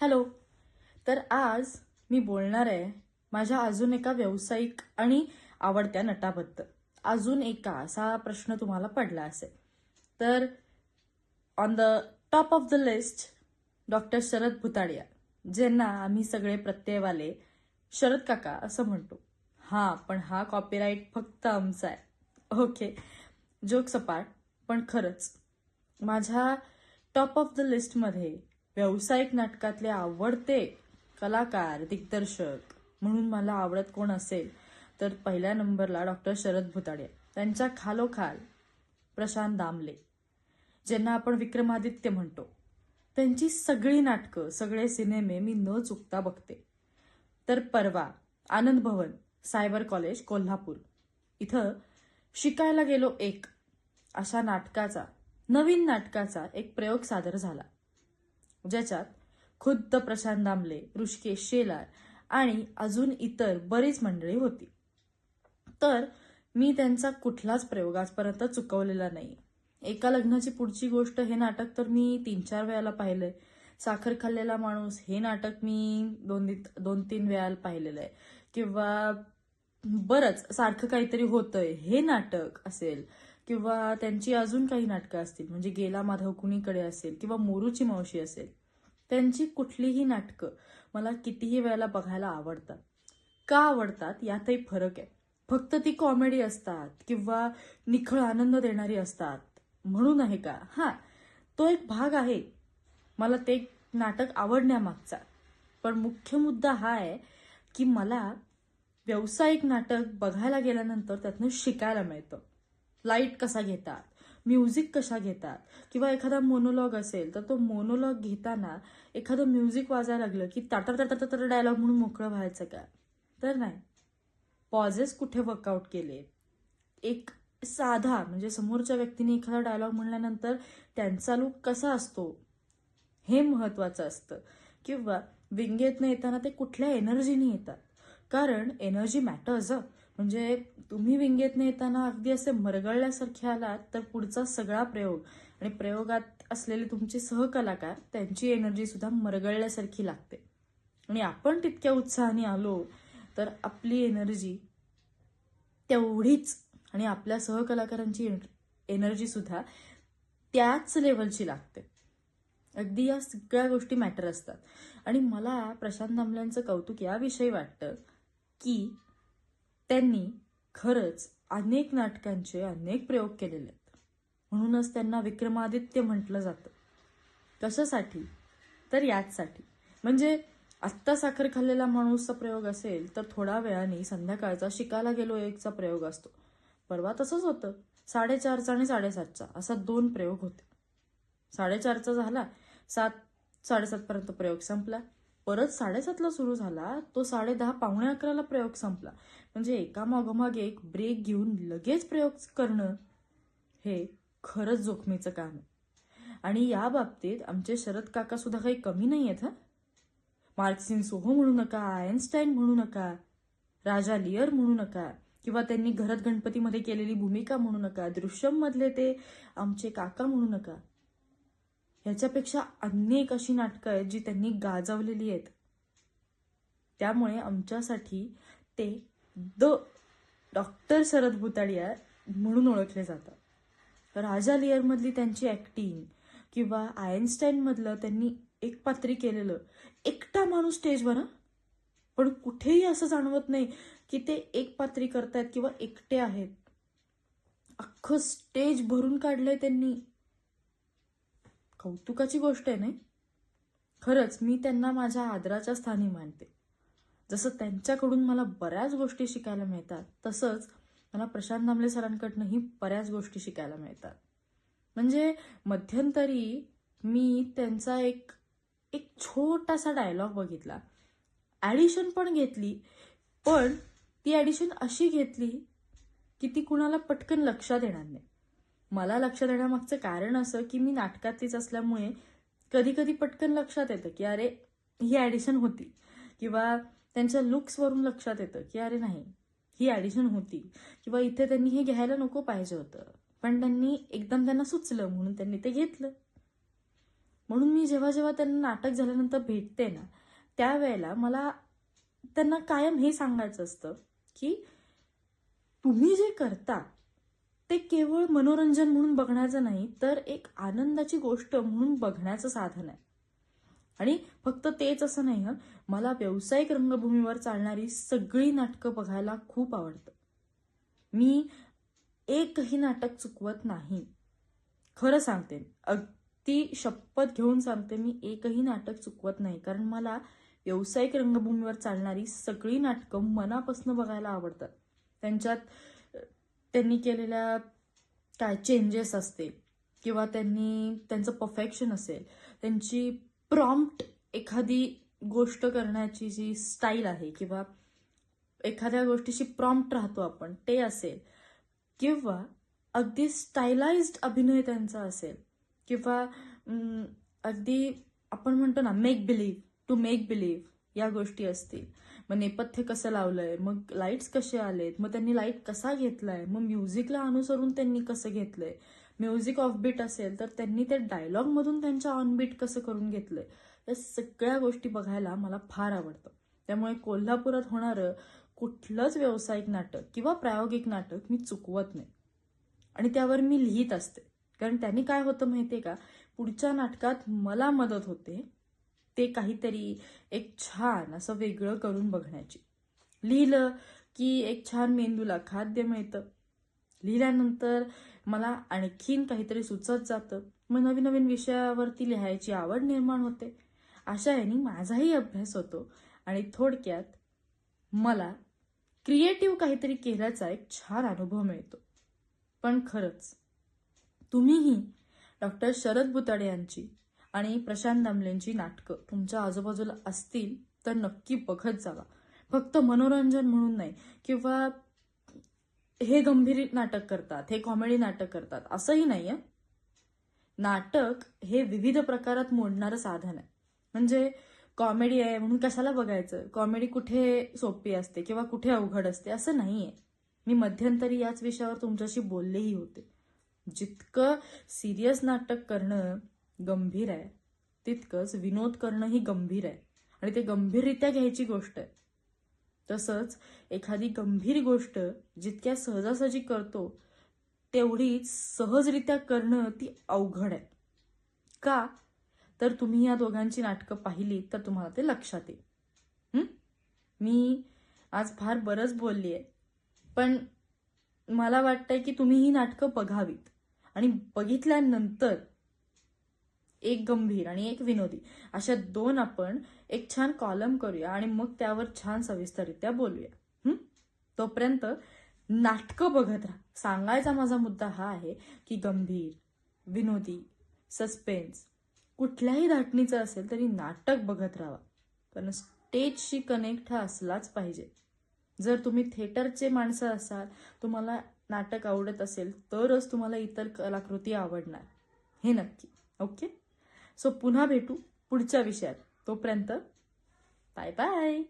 Hello. तर आज मी बोलणार आहे माझ्या अजून एका व्यावसायिक आणि आवडत्या नटाबद्दल. अजून एका असा प्रश्न तुम्हाला पडला असेल. तर on the top of the list doctor Sharad Bhutadia ज्यांना आम्ही सगळे प्रत्ययवाले शरद काका असं म्हणतो. हां पण हा कॉपीराईट फक्त आमचा आहे. ओके जोक सपाट पण खरंच. माझ्या टॉप ऑफ द लिस्टमध्ये व्यावसायिक नाटकातले आवडते कलाकार दिग्दर्शक म्हणून मला आवडत कोण असेल तर पहिल्या नंबरला डॉक्टर शरद भुताडे. त्यांच्या खालोखाल प्रशांत दामले ज्यांना आपण विक्रमादित्य म्हणतो. त्यांची सगळी नाटकं सगळे सिनेमे मी न चुकता बघते. तर परवा आनंद भवन सायबर कॉलेज कोल्हापूर. इथं शिकायला गेलो एक. अशा नाटकाचा नवीन नाटकाचा एक प्रयोग सादर झाला. ज्याच्यात खुद्द प्रशांत दामले ऋषिकेश शेलार आणि अजून इतर बरीच मंडळी होती. तर मी त्यांचा कुठलाच प्रयोग आजपर्यंत चुकवलेला नाही एका लग्नाची पुढची गोष्ट हे नाटक तर मी तीन चार वेळाला पाहिलंय. साखर खाल्लेला माणूस हे नाटक मी दोन दोन तीन वेळाला पाहिलेलं आहे किंवा बरंच सारखं काहीतरी होतंय हे नाटक असेल किंवा त्यांची अजून काही नाटकं असतील म्हणजे गेला माधव कुणीकडे असेल किंवा मोरूची मावशी असेल त्यांची कुठलीही नाटकं मला कितीही वेळेला बघायला आवडतात. का आवडतात? यातही फरक आहे. फक्त ती कॉमेडी असतात किंवा निखळ आनंद देणारी असतात. म्हणून आहे का? हां तो एक भाग आहे. मला ते नाटक आवडण्यामागचा. पण मुख्य मुद्दा हा आहे की मला व्यावसायिक नाटक बघायला गेल्यानंतर त्यातनं शिकायला मिळतं. लाइट कसा घेतात? म्युझिक कशा घेतात? किंवा एखादा मोनोलॉग असेल तर तो मोनोलॉग घेताना एखादं म्युझिक वाजायला लागलं की ताटर ताटा ताटा डायलॉग म्हणून मोकळं व्हायचं का? तर नाही. पॉझेस कुठे वर्कआउट केले एक साधा म्हणजे समोरच्या व्यक्तीने एखादा डायलॉग म्हणल्यानंतर त्यांचा लुक कसा असतो? हे महत्वाचं असतं. किंवा विंगेतनं येताना ते कुठल्या एनर्जीने येतात? कारण एनर्जी मॅटर्स म्हणजे तुम्ही विंगेतनं येताना अगदी असे मरगळल्यासारखे आलात तर पुढचा सगळा प्रयोग आणि प्रयोगात असलेले तुमचे सहकलाकार त्यांची एनर्जी सुद्धा मरगळल्यासारखी लागते. आणि आपण तितक्या उत्साहाने आलो तर आपली एनर्जी तेवढीच आणि आपल्या सहकलाकारांची एनर्जी सुद्धा त्याच लेवलची लागते. अगदी या सगळ्या गोष्टी मॅटर असतात. आणि मला प्रशांत दामल्यांचं कौतुक याविषयी वाटतं की त्यांनी खरंच अनेक नाटकांचे अनेक प्रयोग केलेले आहेत. म्हणूनच त्यांना विक्रमादित्य म्हटलं जातं. कशासाठी? तर याचसाठी. म्हणजे आत्ता साखर खाल्लेला माणूसचा प्रयोग असेल तर थोड्या वेळाने संध्याकाळचा शिकायला गेलो एकचा प्रयोग असतो. परवा तसंच होतं. साडेचारचा आणि साडेसातचा असा दोन प्रयोग होते. साडेचारचा झाला सात साडेसातपर्यंत प्रयोग संपला. परत साडेसातला सुरू झाला तो साडेदहा पावणे अकराला प्रयोग संपला. म्हणजे एका मागोमाग एक ब्रेक घेऊन लगेच प्रयोग करणं हे खरंच जोखमीचं काम आहे. आणि या बाबतीत आमचे शरद काका सुद्धा काही कमी नाही आहेत हा? मार्क्सिन सोहो म्हणू नका आयन्स्टाईन म्हणू नका राजा लियर म्हणू नका किंवा त्यांनी घरात गणपतीमध्ये केलेली भूमिका म्हणू नका दृश्यममधले ते आमचे काका म्हणू नका. ह्याच्यापेक्षा अनेक अशी नाटकं आहेत जी त्यांनी गाजवलेली आहेत. त्यामुळे आमच्यासाठी ते द डॉक्टर शरद भुताडिया म्हणून ओळखले जातात. राजा लिअरमधली त्यांची ॲक्टिंग किंवा आयन्स्टाईनमधलं त्यांनी एक पात्री केलेलं एकटा माणूस स्टेजवर पण कुठेही असं जाणवत नाही की ते एक पात्री करतायत किंवा एकटे आहेत. अख्खं स्टेज भरून काढलंय त्यांनी. कौतुकाची गोष्ट आहे नाही? खरंच मी त्यांना माझ्या आदराच्या स्थानी मानते. जसं त्यांच्याकडून मला बऱ्याच गोष्टी शिकायला मिळतात तसंच मला प्रशांत दामले सरांकडनंही बऱ्याच गोष्टी शिकायला मिळतात. म्हणजे मध्यंतरी मी त्यांचा एक एक छोटासा डायलॉग बघितला. ॲडिशन पण घेतली पण ती ॲडिशन अशी घेतली की ती कुणाला पटकन लक्षात येणार नाही. मला लक्षात देण्यामागचं कारण असं की मी नाटकातलीच असल्यामुळे कधी कधी पटकन लक्षात येतं की अरे ही ॲडिशन होती. किंवा त्यांच्या लुक्सवरून लक्षात येतं की अरे नाही ही ॲडिशन होती. किंवा इथे त्यांनी हे घ्यायला नको पाहिजे होतं. पण त्यांनी एकदम त्यांना सुचलं म्हणून त्यांनी ते घेतलं. म्हणून मी जेव्हा जेव्हा त्यांना नाटक झाल्यानंतर भेटते ना त्यावेळेला मला त्यांना कायम हे सांगायचं असतं की तुम्ही जे करता ते केवळ मनोरंजन म्हणून बघण्याचं नाही तर एक आनंदाची गोष्ट म्हणून बघण्याचं साधन आहे. आणि फक्त तेच असं नाही हं मला व्यावसायिक रंगभूमीवर चालणारी सगळी नाटकं बघायला खूप आवडतं. मी एकही नाटक चुकवत नाही. खरं सांगते अगदी शपथ घेऊन सांगते मी एकही नाटक चुकवत नाही कारण मला व्यावसायिक रंगभूमीवर चालणारी सगळी नाटकं मनापासून बघायला आवडतात. त्यांच्यात त्यांनी केलेल्या काय चेंजेस असतील किंवा त्यांनी त्यांचं परफेक्शन असेल त्यांची प्रॉम्प्ट एखादी गोष्ट करण्याची जी स्टाईल आहे किंवा एखाद्या गोष्टीशी प्रॉम्प्ट राहतो आपण ते असेल किंवा अगदी स्टायलाइज्ड अभिनय त्यांचा असेल किंवा अगदी आपण म्हणतो ना make believe to make believe या गोष्टी असतील. मग नेपथ्य कसं लावलंय? मग लाईट्स कसे आलेत? मग त्यांनी लाइट कसा घेतलाय? मग म्युझिकला अनुसरून त्यांनी कसं घेतलंय? म्युझिक ऑफ बीट असेल तर त्यांनी ते डायलॉगमधून त्यांच्या ऑन बीट कसं करून घेतलंय? या सगळ्या गोष्टी बघायला मला फार आवडतं. त्यामुळे कोल्हापुरात होणारं कुठलंच व्यावसायिक नाटक किंवा प्रायोगिक नाटक मी चुकवत नाही. आणि त्यावर मी लिहित असते. कारण त्यांनी काय होतं माहितीये का? पुढच्या नाटकात मला मदत होते. ते काहीतरी एक छान असं वेगळं करून बघण्याची. लिहिलं की एक छान मेंदूला खाद्य मिळतं. लिहिल्यानंतर मला आणखीन काहीतरी सुचत जातं. मग नवीन नवीन विषयावरती लिहायची आवड निर्माण होते. अशा याने माझाही अभ्यास होतो आणि थोडक्यात मला क्रिएटिव्ह काहीतरी केल्याचा एक छान अनुभव मिळतो. पण खरंच तुम्हीही डॉक्टर शरद बुताडे यांची आणि प्रशांत दामलेंची नाटकं. तुमच्या आजूबाजूला असतील तर नक्की बघत जावा. फक्त मनोरंजन म्हणून नाही किंवा हे गंभीर नाटक करतात हे कॉमेडी नाटक करतात असंही नाही आहे नाटक हे विविध प्रकारात मोडणारं साधन आहे. म्हणजे कॉमेडी आहे म्हणून कशाला बघायचं? कॉमेडी कुठे सोपी असते किंवा कुठे अवघड असते असं नाही आहे मी मध्यंतरी याच विषयावर तुमच्याशी बोललेही होते. जितकं सिरियस नाटक करणं गंभीर आहे. तितकंच विनोद करणंही गंभीर आहे. आणि ते गंभीररित्या घ्यायची गोष्ट आहे. तसंच एखादी गंभीर गोष्ट जितक्या सहजासहजी करतो तेवढीच सहजरित्या करणं ती अवघड आहे. का? तर तुम्ही या दोघांची नाटकं पाहिली तर तुम्हाला ते लक्षात येईल. मी आज फार बरंच बोलली आहे पण मला वाटतंय की तुम्ही ही नाटकं बघावीत. आणि बघितल्यानंतर एक गंभीर आणि एक विनोदी. अशा दोन आपण एक छान कॉलम करूया आणि मग त्यावर छान सविस्तररित्या बोलूया. तोपर्यंत नाटकं बघत राहा. सांगायचा माझा मुद्दा हा आहे की गंभीर विनोदी सस्पेन्स कुठल्याही धाटणीचं असेल तरी नाटक बघत राहा. कारण स्टेजशी कनेक्ट हा असलाच पाहिजे. जर तुम्ही थिएटरचे माणसं असाल तुम्हाला नाटक आवडत असेल तरच तुम्हाला इतर कलाकृती आवडणार. हे नक्की. ओके? सो पुन्हा भेटू पुढच्या विषयात. तोपर्यंत बाय बाय